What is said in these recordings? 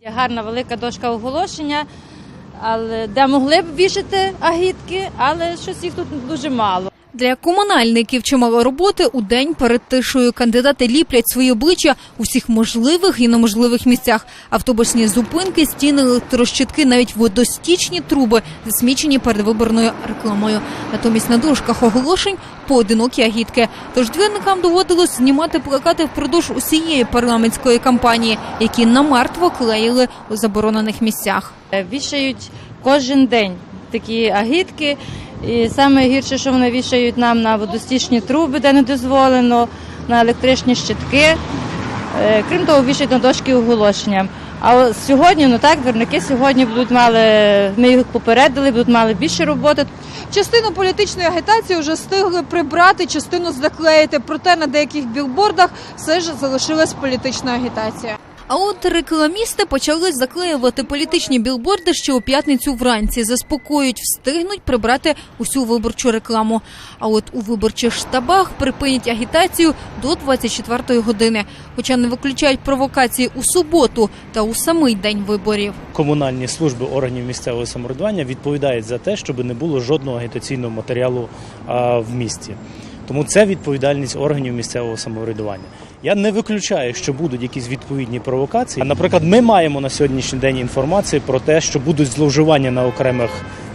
Є гарна велика дошка оголошення, але де могли б вішати агітки, але щось їх тут дуже мало. Для комунальників чимало роботи у день перед тишою. Кандидати ліплять свої обличчя у всіх можливих і неможливих місцях. Автобусні зупинки, стіни, електрощитки, навіть водостічні труби засмічені передвиборною рекламою. Натомість на дошках оголошень поодинокі агітки. Тож двірникам доводилось знімати плакати впродовж усієї парламентської кампанії, які намертво клеїли у заборонених місцях. Е, Вішають кожен день такі агітки. І саме гірше, що вони вішають нам на водостічні труби, де не дозволено, на електричні щитки. Е, Крім того, вішають на дошки оголошення. А сьогодні, ну так, двірники сьогодні будуть мали, ми їх попередили, будуть мали більше роботи. Частину політичної агітації вже встигли прибрати, частину заклеїти. Проте на деяких білбордах все ж залишилась політична агітація. А от рекламісти почали заклеювати політичні білборди ще у п'ятницю вранці. Заспокоюють, встигнуть прибрати усю виборчу рекламу. А от у виборчих штабах припинять агітацію до 24-ї години. Хоча не виключають провокації у суботу та у самий день виборів. комунальні служби органів місцевого самоврядування відповідають за те, щоб не було жодного агітаційного матеріалу в місті. Тому це відповідальність органів місцевого самоврядування. Я не виключаю, що будуть якісь відповідні провокації. Наприклад, ми маємо на сьогоднішній день інформацію про те, що будуть зловживання на окремих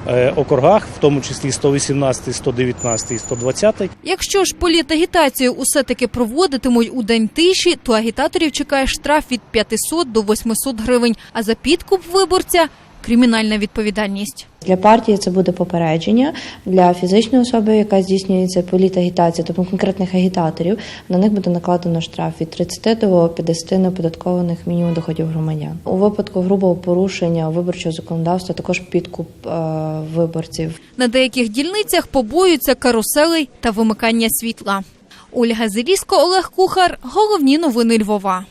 е, округах, в тому числі 118, 119 і 120. Якщо ж політагітацію усе таки проводитимуть у день тиші, то агітаторів чекає штраф від 500 до 800 гривень. А за підкуп виборця кримінальна відповідальність. Для партії це буде попередження для фізичної особи, яка здійснюється політагітація, тобто конкретних агітаторів. На них буде накладено штраф від 30 до 50 неоподаткованих мінімум доходів громадян. У випадку грубого порушення виборчого законодавства також підкуп е, виборців. На деяких дільницях побоюються каруселей та вимикання світла. Ольга Зеліско, Олег Кухар. Головні новини Львова.